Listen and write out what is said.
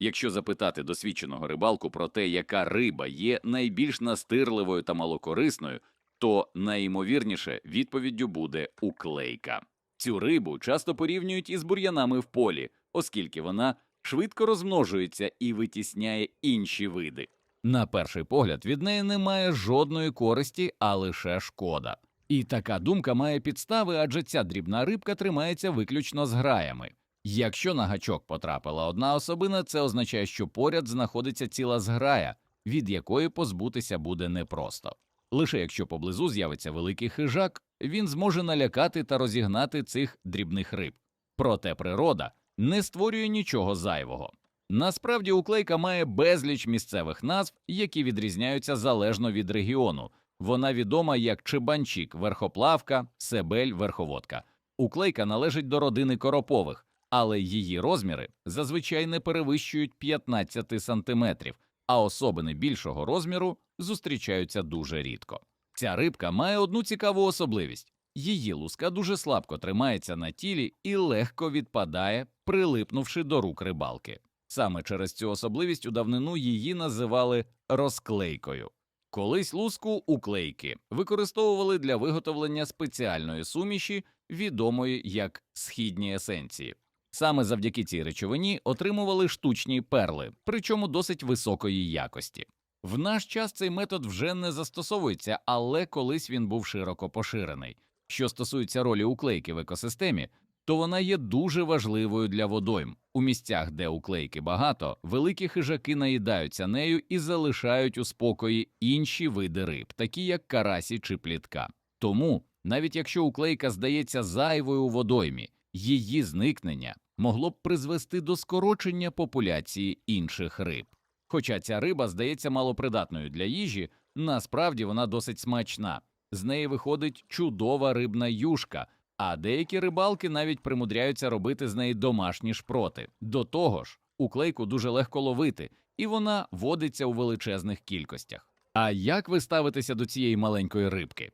Якщо запитати досвідченого рибалку про те, яка риба є найбільш настирливою та малокорисною, то найімовірніше відповіддю буде уклейка. Цю рибу часто порівнюють із бур'янами в полі, оскільки вона швидко розмножується і витісняє інші види. На перший погляд від неї немає жодної користі, а лише шкода. І така думка має підстави, адже ця дрібна рибка тримається виключно з граями. Якщо на гачок потрапила одна особина, це означає, що поряд знаходиться ціла зграя, від якої позбутися буде непросто. Лише якщо поблизу з'явиться великий хижак, він зможе налякати та розігнати цих дрібних риб. Проте природа не створює нічого зайвого. Насправді уклейка має безліч місцевих назв, які відрізняються залежно від регіону. Вона відома як чебанчик, верхоплавка, себель, верховодка. Уклейка належить до родини коропових, але її розміри зазвичай не перевищують 15 сантиметрів, а особини більшого розміру зустрічаються дуже рідко. Ця рибка має одну цікаву особливість: її луска дуже слабко тримається на тілі і легко відпадає, прилипнувши до рук рибалки. Саме через цю особливість у давнину її називали розклейкою. Колись луску уклейки використовували для виготовлення спеціальної суміші, відомої як східні есенції. Саме завдяки цій речовині отримували штучні перли, причому досить високої якості. В наш час цей метод вже не застосовується, але колись він був широко поширений. Що стосується ролі уклейки в екосистемі, то вона є дуже важливою для водойм. У місцях, де уклейки багато, великі хижаки наїдаються нею і залишають у спокої інші види риб, такі як карасі чи плітка. Тому, навіть якщо уклейка здається зайвою у водоймі, її зникнення могло б призвести до скорочення популяції інших риб. Хоча ця риба здається малопридатною для їжі, насправді вона досить смачна. З неї виходить чудова рибна юшка, а деякі рибалки навіть примудряються робити з неї домашні шпроти. До того ж, уклейку дуже легко ловити, і вона водиться у величезних кількостях. А як ви ставитеся до цієї маленької рибки?